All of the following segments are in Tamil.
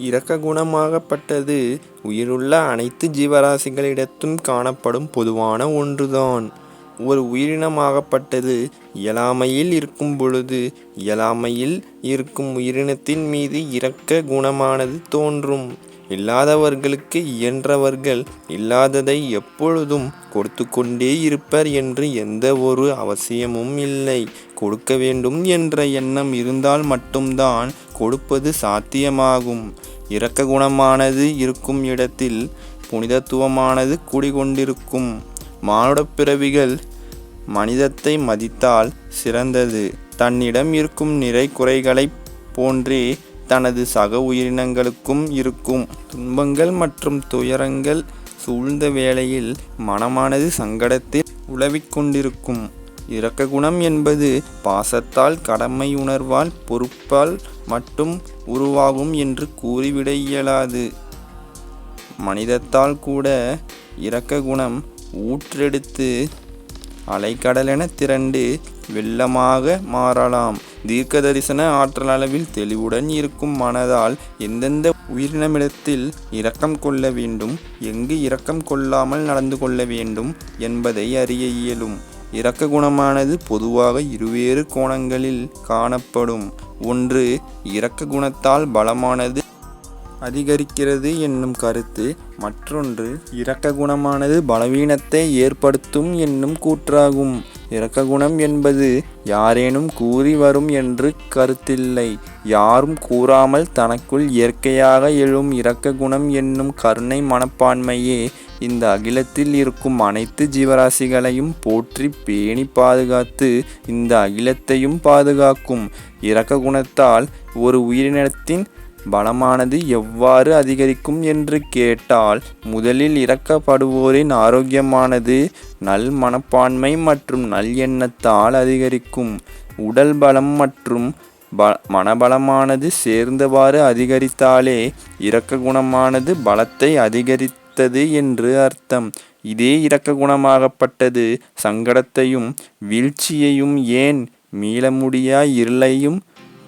இரக்க குணமாகப்பட்டது உயிருள்ள அனைத்து ஜீவராசிகளிடத்தும் காணப்படும் பொதுவான ஒன்றுதான். ஒரு உயிரினமாகப்பட்டது இயலாமையில் இருக்கும் பொழுது இயலாமையில் இருக்கும் உயிரினத்தின் மீது இரக்க குணமானது தோன்றும். இல்லாதவர்களுக்கு இயன்றவர்கள் இல்லாததை எப்பொழுதும் கொடுத்துக்கொண்டே இருப்பர் என்று எந்த ஒரு அவசியமும் இல்லை. கொடுக்க வேண்டும் என்ற எண்ணம் இருந்தால் மட்டும்தான் கொடுப்பது சாத்தியமாகும். இரக்க குணமானது இருக்கும் இடத்தில் புனிதத்துவமானது குடிகொண்டிருக்கும். மானுடப் பிறவிகள் மனிதத்தை மதித்தால் சிறந்தது. தன்னிடம் இருக்கும் நிறை குறைகளைப் போன்றே தனது சக உயிரினங்களுக்கும் இருக்கும். துன்பங்கள் மற்றும் துயரங்கள் சூழ்ந்த வேளையில் மனமானது சங்கடத்தில் உழவிக்கொண்டிருக்கும் இரக்க குணம் என்பது பாசத்தால் கடமை உணர்வால் பொறுப்பால் மட்டும் உருவாகும் என்று கூறிவிட இயலாது. மனிதத்தால் கூட இரக்க குணம் ஊற்றெடுத்து அலைக்கடலென திரண்டு வெள்ளமாக மாறலாம். தீர்க்க தரிசன ஆற்றலளவில் தெளிவுடன் இருக்கும் மனதால் எந்தெந்த உயிரினமிடத்தில் இரக்கம் கொள்ள வேண்டும் எங்கு இரக்கம் கொள்ளாமல் நடந்து கொள்ள வேண்டும் என்பதை அறிய இயலும். இரக்க குணமானது பொதுவாக இருவேறு கோணங்களில் காணப்படும். ஒன்று இரக்க குணத்தால் பலமானது அதிகரிக்கிறது என்னும் கருத்து மற்றொன்று இரக்க குணமானது பலவீனத்தை ஏற்படுத்தும் என்னும் கூற்றாகும். இரக்க குணம் என்பது யாரேனும் கூறி வரும் என்று கருத்தில்லை. யாரும் கூறாமல் தனக்குள் இயற்கையாக எழும் இரக்க குணம் என்னும் கருணை மனப்பான்மையே இந்த அகிலத்தில் இருக்கும் அனைத்து ஜீவராசிகளையும் போற்றி பேணி பாதுகாத்து இந்த அகிலத்தையும் பாதுகாக்கும். இரக்க குணத்தால் ஒரு உயிரினத்தின் பலமானது எவ்வாறு அதிகரிக்கும் என்று கேட்டால் முதலில் இறக்கப்படுவோரின் ஆரோக்கியமானது நல் மனப்பான்மை மற்றும் நல் எண்ணத்தால் அதிகரிக்கும். உடல் பலம் மற்றும் ப மனபலமானது சேர்ந்தவாறு அதிகரித்தாலே இரக்க குணமானது பலத்தை அதிகரித்தது என்று அர்த்தம். இதே இரக்க குணமாகப்பட்டது சங்கடத்தையும் வீழ்ச்சியையும் ஏன் மீள முடியா இருளையும்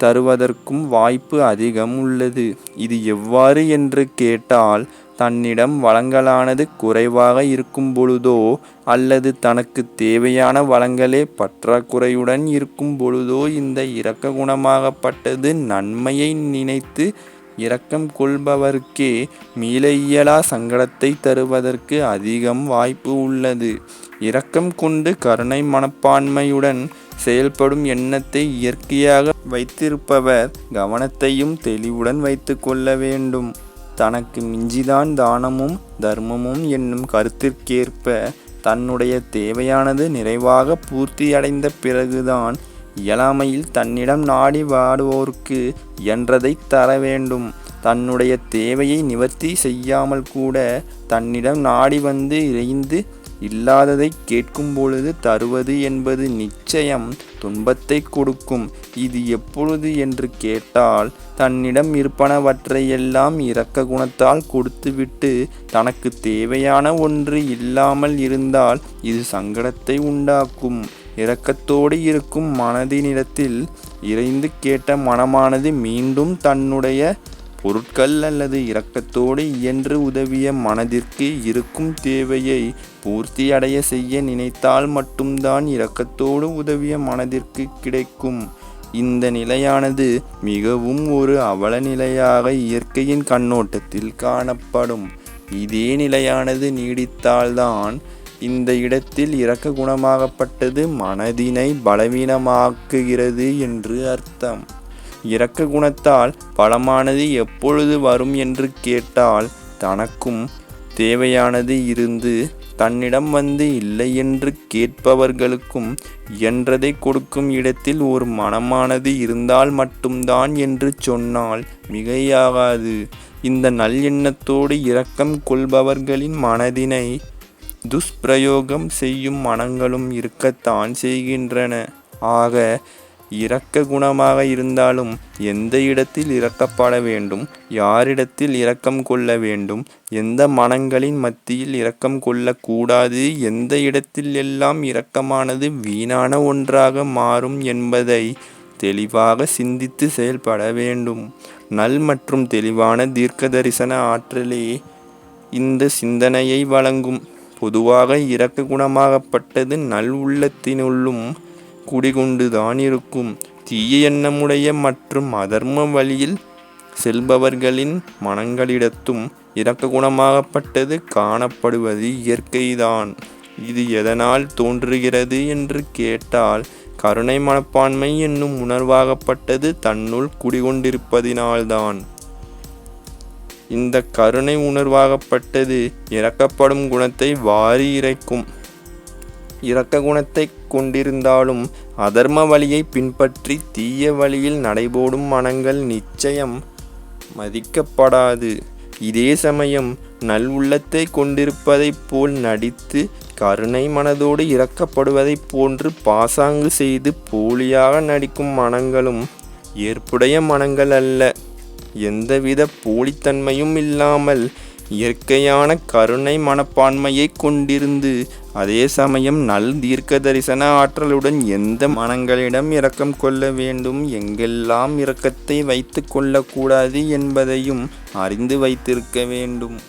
தருவதற்கும் வாய்ப்பு அதிகம் உள்ளது. இது எவ்வாறு என்று கேட்டால் தன்னிடம் வளங்களானது குறைவாக இருக்கும் பொழுதோ அல்லது தனக்கு தேவையான வளங்களே பற்றாக்குறையுடன் இருக்கும் பொழுதோ இந்த இரக்க குணமாகப்பட்டது நன்மையை நினைத்து இரக்கம் கொள்பவர்க்கே மீள இயலா சங்கடத்தை தருவதற்கு அதிகம் வாய்ப்பு உள்ளது. இரக்கம் கொண்டு கருணை மனப்பான்மையுடன் செயல்படும் எண்ணத்தை இயற்கையாக வைத்திருப்பவர் கவனத்தையும் தெளிவுடன் வைத்து கொள்ள வேண்டும். தனக்கு மிஞ்சிதான் தானமும் தர்மமும் என்னும் கருத்திற்கேற்ப தன்னுடைய தேவையானது நிறைவாக பூர்த்தியடைந்த பிறகுதான் இயலாமையில் தன்னிடம் நாடி வாடுவோர்க்கு என்றதை தர வேண்டும். தன்னுடைய தேவையை நிவர்த்தி செய்யாமல் கூட தன்னிடம் நாடி வந்து இறைந்து இல்லாததைக் கேட்கும்பொழுது தருவது என்பது நிச்சயம் துன்பத்தை கொடுக்கும். இது எப்பொழுது என்று கேட்டால் தன்னிடம் இருப்பனவற்றையெல்லாம் இரக்க குணத்தால் கொடுத்துவிட்டு தனக்கு தேவையான ஒன்று இல்லாமல் இருந்தால் இது சங்கடத்தை உண்டாக்கும். இரக்கத்தோடு இருக்கும் மனதினிடத்தில் இறைந்து கேட்ட மனமானது மீண்டும் தன்னுடைய பொருட்கள் அல்லது இரக்கத்தோடு இயன்று உதவிய மனதிற்கு இருக்கும் தேவையை பூர்த்தியடைய செய்ய நினைத்தால் மட்டும்தான் இரக்கத்தோடு உதவிய மனதிற்குக் கிடைக்கும். இந்த நிலையானது மிகவும் ஒரு அவல நிலையாக இயற்கையின் கண்ணோட்டத்தில் காணப்படும். இதே நிலையானது நீடித்தால்தான் இந்த இடத்தில் இரக்க குணமாகப்பட்டது மனதினை பலவீனமாக்குகிறது என்று அர்த்தம். இரக்க குணத்தால் பலமானது எப்பொழுது வரும் என்று கேட்டால் தனக்கும் தேவையானது இருந்து தன்னிடம் வந்து இல்லை என்று கேட்பவர்களுக்கும் இயன்றதை கொடுக்கும் இடத்தில் ஒரு மனமானது இருந்தால் மட்டும்தான் என்று சொன்னால் மிகையாகாது. இந்த நல் எண்ணத்தோடு இரக்கம் கொள்பவர்களின் மனதினை துஷ்பிரயோகம் செய்யும் மனங்களும் இருக்கத்தான் செய்கின்றன. ஆக இரக்க குணமாக இருந்தாலும் எந்த இடத்தில் இறக்கப்பட வேண்டும் யாரிடத்தில் இரக்கம் கொள்ள வேண்டும் எந்த மனங்களின் மத்தியில் இரக்கம் கொள்ளக்கூடாது எந்த இடத்தில் எல்லாம் இரக்கமானது வீணான ஒன்றாக மாறும் என்பதை தெளிவாக சிந்தித்து செயல்பட வேண்டும். நல் மற்றும் தெளிவான தீர்க்க தரிசன ஆற்றலே இந்த சிந்தனையை வழங்கும் பொதுவாக இரக்க குணமாகப்பட்டது நல் உள்ளத்தினுள்ளும் குடிகொண்டுதான் இருக்கும் தீய எண்ணமுடைய மற்றும் அதர்ம வழியில் செல்பவர்களின் மனங்களிடத்தும் இரக்க குணமாகப்பட்டது காணப்படுவது இயற்கைதான். இது எதனால் தோன்றுகிறது என்று கேட்டால் கருணை மனப்பான்மை என்னும் உணர்வாகப்பட்டது தன்னுள் குடிகொண்டிருப்பதினால்தான். இந்த கருணை உணர்வாகப்பட்டது இறக்கப்படும் குணத்தை வாரி இறைக்கும். இரக்க குணத்தை கொண்டிருந்தாலும் அதர்ம வழியை பின்பற்றி தீய வழியில் நடைபோடும் மனங்கள் நிச்சயம் மதிக்கப்படாது. இதே சமயம் நல் உள்ளத்தை கொண்டிருப்பதைப் போல் நடித்து கருணை மனதோடு இறக்கப்படுவதைப் போன்று பாசாங்கு செய்து போலியாக நடிக்கும் மனங்களும் ஏற்புடைய மனங்கள் அல்ல. எந்தவித போலித்தன்மையும் இல்லாமல் இயற்கையான கருணை மனப்பான்மையை கொண்டிருந்து அதே சமயம் நல் தீர்க்க தரிசன ஆற்றலுடன் எந்த மனங்களிடம் இரக்கம் கொள்ள வேண்டும் எங்கெல்லாம் இரக்கத்தை வைத்து கொள்ளக்கூடாது என்பதையும் அறிந்து வைத்திருக்க வேண்டும்.